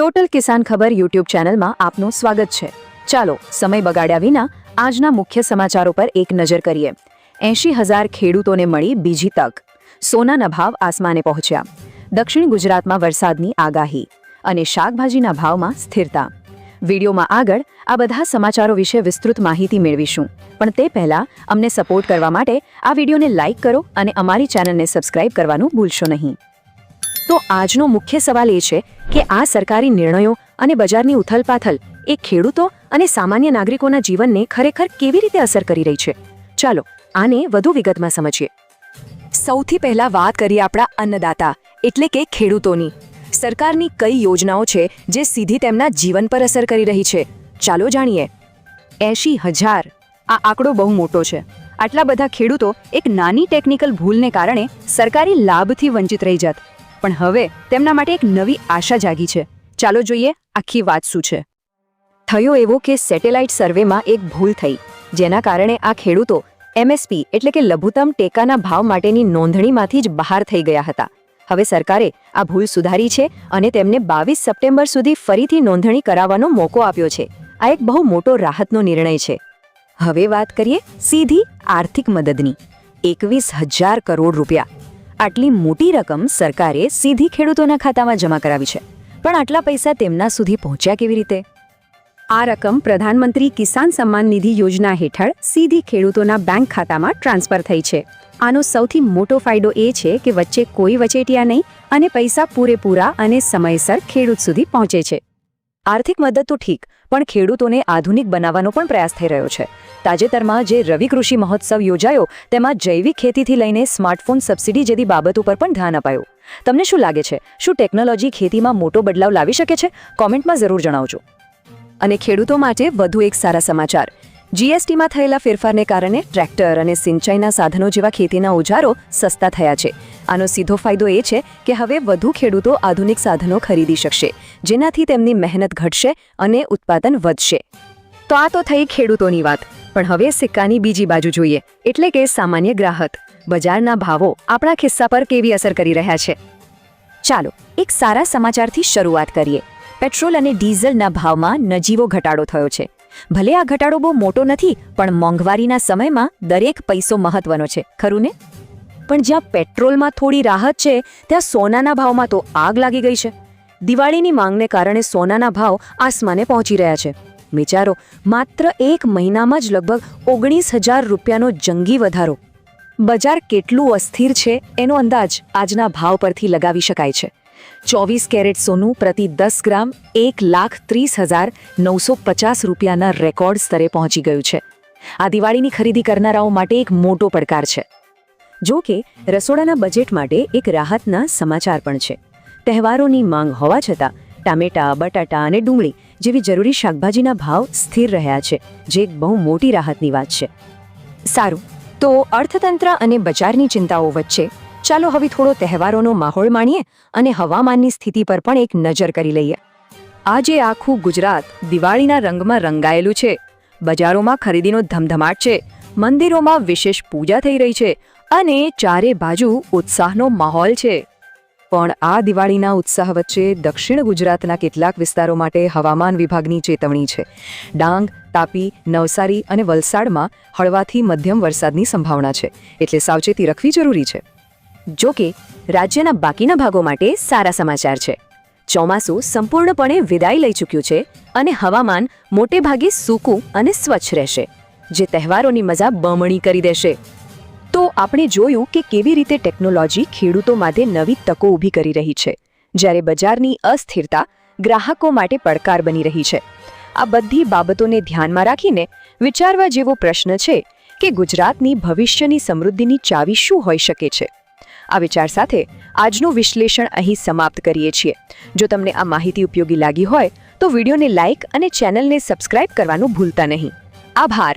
Total કિસાન ખબર YouTube ચેનલમાં આપનું સ્વાગત છે. ચાલો, સમય બગાડ્યા વિના આજના મુખ્ય સમાચારો પર એક નજર કરીએ. એંશી હજાર ખેડૂતોને મળી બીજી તક. સોનાના ભાવ આસમાને પહોંચ્યા. દક્ષિણ ગુજરાતમાં વરસાદની આગાહી અને શાકભાજીના ભાવમાં સ્થિરતા. વિડીયોમાં આગળ આ બધા સમાચારો વિશે વિસ્તૃત માહિતી મેળવીશું. પણ તે પહેલાં અમને સપોર્ટ કરવા માટે આ વિડીયોને લાઇક કરો અને અમારી ચેનલને સબસ્ક્રાઇબ કરવાનું ભૂલશો નહીં. તો આજનો મુખ્ય સવાલ એ છે કે આ સરકારી નિર્ણયો અને બજારની ઉથલપાથલ એ ખેડૂતો અને સામાન્ય નાગરિકોના જીવનને ખરેખર કેવી રીતે અસર કરી રહી છે? ચાલો, આને વધુ વિગતમાં સમજીએ. સૌથી પહેલા વાત કરીએ આપણા અન્નદાતા, એટલે કે ખેડૂતોની. સરકારની કઈ યોજનાઓ છે જે સીધી તેમના જીવન પર અસર કરી રહી છે? ચાલો જાણીએ. એંશી હજાર. આ આંકડો બહુ મોટો છે. આટલા બધા ખેડૂતો એક નાની ટેકનિકલ ભૂલને કારણે સરકારી લાભથી વંચિત રહી જાત. પણ હવે તેમના માટે એક નવી આશા જાગી છે. ચાલો જોઈએ આખી વાત શું છે. થયો એવો કે સેટેલાઇટ સર્વેમાં એક ભૂલ થઈ, જેના કારણે આ ખેડૂતો એમએસપી એટલે કે લઘુત્તમ ટેકાના ભાવ માટેની નોંધણીમાંથી જ બહાર થઈ ગયા હતા. હવે સરકારે આ ભૂલ સુધારી છે અને તેમને બાવીસ સપ્ટેમ્બર સુધી ફરીથી નોંધણી કરાવવાનો મોકો આપ્યો છે. આ એક બહુ મોટો રાહતનો નિર્ણય છે. હવે વાત કરીએ સીધી આર્થિક મદદની. એકવીસ હજાર કરોડ રૂપિયા. આટલી મોટી રકમ સરકારે સીધી ખેડૂતોના ખાતામાં જમા કરાવી છે. પણ આટલા પૈસા તેમના સુધી પહોંચ્યા કેવી રીતે? આ રકમ પ્રધાનમંત્રી કિસાન સન્માન નિધિ યોજના હેઠળ સીધી ખેડૂતોના બેંક ખાતામાં ટ્રાન્સફર થઈ છે. આનો સૌથી મોટો ફાયદો એ છે કે વચ્ચે કોઈ વચેટિયા નહીં અને પૈસા પૂરેપૂરા અને સમયસર ખેડૂત સુધી પહોંચે છે. આર્થિક મદદ તો ઠીક, પણ ખેડૂતોને આધુનિક બનાવવાનો પણ પ્રયાસ થઈ રહ્યો છે. તાજેતરમાં જે રવિ કૃષિ મહોત્સવ યોજાયો, તેમાં જૈવિક ખેતીથી લઈને સ્માર્ટફોન સબસિડી જેવી બાબતો ઉપર પણ ધ્યાન અપાયું. તમને શું લાગે છે? શું ટેકનોલોજી ખેતીમાં મોટો બદલાવ લાવી શકે છે? કોમેન્ટમાં જરૂર જણાવજો. અને ખેડૂતો માટે વધુ એક સારા સમાચાર. જીએસટીમાં થયેલા ફેરફારને કારણે ટ્રેક્ટર અને સિંચાઈના સાધનો જેવા ખેતીના ઓજારો સસ્તા થયા છે. આનો સીધો ફાયદો એ છે કે હવે વધુ ખેડૂતો આધુનિક સાધનો ખરીદી શકશે, જેનાથી તેમની મહેનત ઘટશે અને ઉત્પાદન વધશે. તો આ તો થઈ ખેડૂતોની વાત, પણ હવે સિક્કાની બીજી બાજુ જોઈએ, એટલે કે સામાન્ય ગ્રાહક. બજારના ભાવો આપણા ખિસ્સા પર કેવી અસર કરી રહ્યા છે? ચાલો, એક સારા સમાચારથી શરૂઆત કરીએ. પેટ્રોલ અને ડીઝલના ભાવમાં નજીવો ઘટાડો થયો છે. ભલે આ ઘટાડો બહુ મોટો નથી, પણ મોંઘવારીના સમયમાં દરેક પૈસો મહત્વનો છે, ખરું ને? પણ જ્યાં પેટ્રોલમાં થોડી રાહત છે, ત્યાં સોનાના ભાવમાં તો આગ લાગી ગઈ છે. દિવાળીની માંગને કારણે સોનાના ભાવ આસમાને પહોંચી રહ્યા છે. વિચારો, માત્ર એક મહિનામાં જ લગભગ ઓગણીસ હજાર રૂપિયાનો જંગી વધારો. બજાર કેટલું અસ્થિર છે એનો અંદાજ આજના ભાવ પરથી લગાવી શકાય છે. ચોવીસ કેરેટ સોનું પ્રતિ દસ ગ્રામ એક લાખ ત્રીસ હજાર નવસો પચાસ રૂપિયાના રેકોર્ડ સ્તરે પહોંચી ગયું છે. આ દિવાળીની ખરીદી કરનારાઓ માટે એક મોટો પડકાર છે. જો કે, રસોડાના બજેટ માટે એક રાહતના સમાચાર પણ છે. તહેવારોની માંગ હોવા છતાં, ટામેટા, બટાટા અને ડુંગળી જેવી જરૂરી શાકભાજીના ભાવ સ્થિર રહ્યા છે, જે એક બહુ મોટી રાહતની વાત છે. સારું, તો અર્થતંત્ર અને બજારની ચિંતાઓ વચ્ચે, ચાલો હવે થોડો તહેવારોનો માહોલ માણીએ અને હવામાનની સ્થિતિ પર પણ એક નજર કરી લઈએ. આજે આખું ગુજરાત દિવાળીના રંગમાં રંગાયેલું છે. બજારોમાં ખરીદીનો ધમધમાટ છે. મંદિરોમાં વિશેષ પૂજા થઈ રહી છે. અને ચારે બાજુ ઉત્સાહનો માહોલ છે. પણ આ દિવાળીના ઉત્સાહ વચ્ચે દક્ષિણ ગુજરાતના કેટલાક વિસ્તારો માટે હવામાન વિભાગની ચેતવણી છે. ડાંગ, તાપી, નવસારી અને વલસાડમાં હળવાથી મધ્યમ વરસાદની સંભાવના છે, એટલે સાવચેતી રાખવી જરૂરી છે. જો કે, રાજ્યના બાકીના ભાગો માટે સારા સમાચાર છે. ચોમાસું સંપૂર્ણપણે વિદાય લઈ ચૂક્યું છે અને હવામાન મોટે ભાગે સૂકું અને સ્વચ્છ રહેશે, જે તહેવારોની મજા બમણી કરી દેશે. તો આપણે જોયું કે કેવી રીતે ટેકનોલોજી ખેડૂતો માટે નવી તકો ઊભી કરી રહી છે, જ્યારે બજારની અસ્થિરતા ગ્રાહકો માટે પડકાર બની રહી છે. આ બધી બાબતોને ધ્યાનમાં રાખીને વિચારવા જેવો પ્રશ્ન છે કે ગુજરાતની ભવિષ્યની સમૃદ્ધિની ચાવી શું હોઈ શકે છે? આ વિચાર સાથે આજનું વિશ્લેષણ અહીં સમાપ્ત કરીએ છીએ. જો તમને આ માહિતી ઉપયોગી લાગી હોય, તો વિડીયોને લાઇક અને ચેનલને સબસ્ક્રાઇબ કરવાનું ભૂલતા નહીં. આભાર.